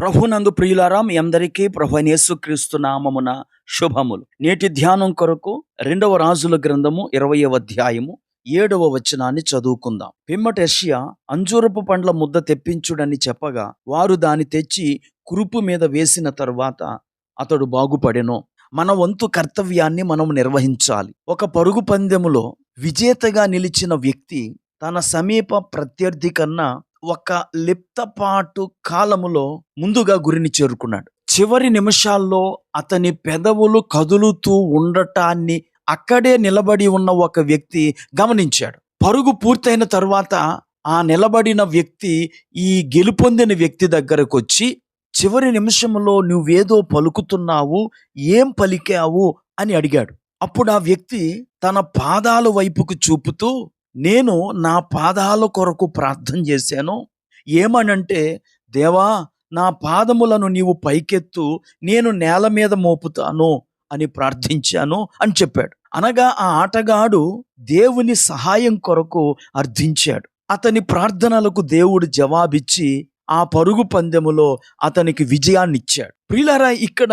ప్రభునందు ప్రియులారా మీ అందరికీ ప్రభు యేసుక్రీస్తు నామమున శుభములు. నేటి ధ్యానం కొరకు రెండవ రాజుల గ్రంథము ఇరవయవ అధ్యాయము ఏడవ వచనాన్ని చదువుకుందాం. పిమ్మట యెషయా అంజూరపు పండ్ల ముద్ద తెప్పించుడని చెప్పగా వారు దాని తెచ్చి కురుపు మీద వేసిన తరువాత అతడు బాగుపడెను. మన వంతు కర్తవ్యాన్ని మనం నిర్వహించాలి. ఒక పరుగు పందెములో విజేతగా నిలిచిన వ్యక్తి తన సమీప ప్రత్యర్థి కన్నా ఒక లిప్తపాటు కాలములో ముందుగా గురిని చేరుకున్నాడు. చివరి నిమిషాల్లో అతని పెదవులు కదులుతూ ఉండటాన్ని అక్కడే నిలబడి ఉన్న ఒక వ్యక్తి గమనించాడు. పరుగు పూర్తయిన తర్వాత ఆ నిలబడిన వ్యక్తి ఈ గెలుపొందిన వ్యక్తి దగ్గరకు వచ్చి చివరి నిమిషంలో నువ్వేదో పలుకుతున్నావు ఏం పలికావు? అని అడిగాడు. అప్పుడు ఆ వ్యక్తి తన పాదాల వైపుకు చూపుతూ నేను నా పాదాల కొరకు ప్రార్థన చేశాను. ఏమనంటే దేవా నా పాదములను నీవు పైకెత్తు నేను నేల మీద మోపుతాను అని ప్రార్థించాను అని చెప్పాడు. అనగా ఆ ఆటగాడు దేవుని సహాయం కొరకు అర్థించాడు. అతని ప్రార్థనలకు దేవుడు జవాబిచ్చి ఆ పరుగు పందెములో అతనికి విజయాన్ని ఇచ్చాడు ప్రియులారా ఇక్కడ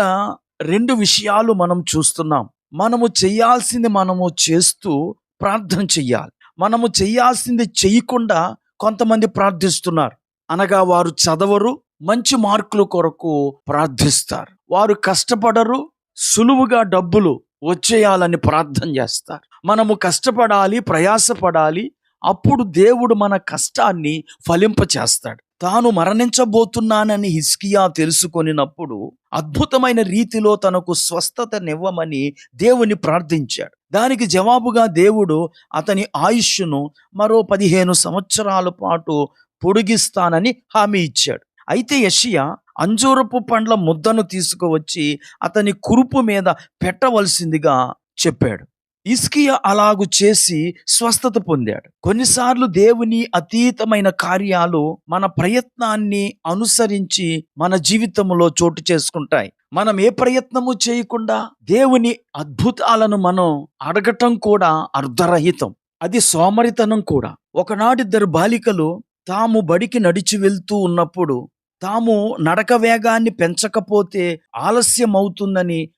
రెండు విషయాలు మనం చూస్తున్నాం. మనము చేయాల్సింది మనము చేస్తూ ప్రార్థన చెయ్యాలి. మనము చేయాల్సింది చేయకుండా కొంతమంది ప్రార్థిస్తున్నారు. అనగా వారు చదవరు మంచి మార్కుల కొరకు ప్రార్థిస్తారు. వారు కష్టపడరు సులువుగా డబ్బులు వచ్చేయాలని ప్రార్థన చేస్తారు. మనము కష్టపడాలి ప్రయాసపడాలి అప్పుడు దేవుడు మన కష్టాన్ని ఫలింపచేస్తాడు. తాను మరణించబోతున్నానని హిస్కియా తెలుసుకొనినప్పుడు అద్భుతమైన రీతిలో తనకు స్వస్థతనివ్వమని దేవుని ప్రార్థించాడు. దానికి జవాబుగా దేవుడు అతని ఆయుష్ను మరో పదిహేను సంవత్సరాల పాటు పొడిగిస్తానని హామీ ఇచ్చాడు. అయితే యషియా అంజూరపు పండ్ల ముద్దను తీసుకువచ్చి అతని కురుపు మీద పెట్టవలసిందిగా చెప్పాడు. ఇస్కియా అలాగు చేసి స్వస్థత పొందాడు. కొన్నిసార్లు దేవుని అతీతమైన కార్యాలు మన ప్రయత్నాన్ని అనుసరించి మన జీవితంలో చోటు చేసుకుంటాయి. మనం ఏ ప్రయత్నము చేయకుండా దేవుని అద్భుతాలను మనం అడగటం కూడా అర్ధరహితం. అది సోమరితనం కూడా. ఒకనాటిద్దరు బాలికలు తాము బడికి నడిచి వెళ్తూ ఉన్నప్పుడు తాము నడక వేగాన్ని పెంచకపోతే ఆలస్యం అవుతుందని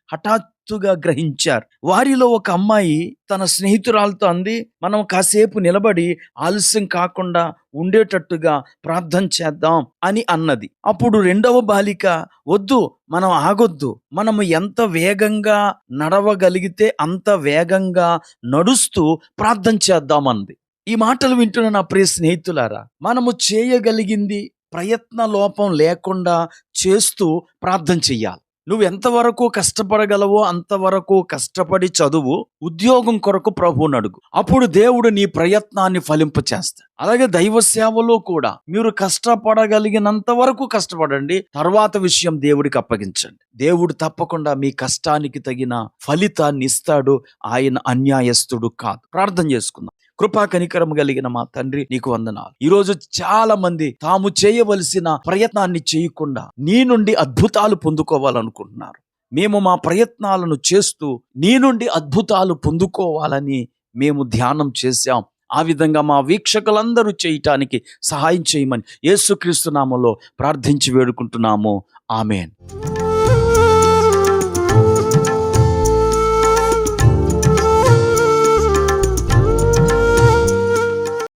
లోతుగా గ్రహించారు. వారిలో ఒక అమ్మాయి తన స్నేహితురాలతో అంది మనం కాసేపు నిలబడి ఆలస్యం కాకుండా ఉండేటట్టుగా ప్రార్థన చేద్దాం అని అన్నది. అప్పుడు రెండవ బాలిక వద్దు మనం ఆగొద్దు. మనము ఎంత వేగంగా నడవగలిగితే అంత వేగంగా నడుస్తూ ప్రార్థన చేద్దాం అంది. ఈ మాటలు వింటున్న నా ప్రియ స్నేహితులారా మనము చేయగలిగింది ప్రయత్న లోపం లేకుండా చేస్తూ ప్రార్థన చెయ్యాలి. నువ్వు ఎంతవరకు కష్టపడగలవో అంతవరకు కష్టపడి చదువు ఉద్యోగం కొరకు ప్రభువుని అడుగు. అప్పుడు దేవుడు నీ ప్రయత్నాన్ని ఫలింపచేస్తాడు అలాగే దైవ సేవలో కూడా మీరు కష్టపడగలిగినంత వరకు కష్టపడండి. తర్వాత విషయం దేవుడికి అప్పగించండి. దేవుడు తప్పకుండా మీ కష్టానికి తగిన ఫలితాన్ని ఇస్తాడు. ఆయన అన్యాయస్తుడు కాదు. ప్రార్థన చేసుకుందాం. కృపా కనికరం కలిగిన మా తండ్రి నీకు వందనాలు. ఈరోజు చాలా మంది తాము చేయవలసిన ప్రయత్నాన్ని చేయకుండా నీ నుండి అద్భుతాలు పొందుకోవాలనుకుంటున్నారు. మేము మా ప్రయత్నాలను చేస్తూ నీ నుండి అద్భుతాలు పొందుకోవాలని మేము ధ్యానం చేశాం. ఆ విధంగా మా వీక్షకులందరూ చేయటానికి సహాయం చేయమని యేసుక్రీస్తు నామంలో ప్రార్థించి వేడుకుంటున్నాము. ఆమెన్.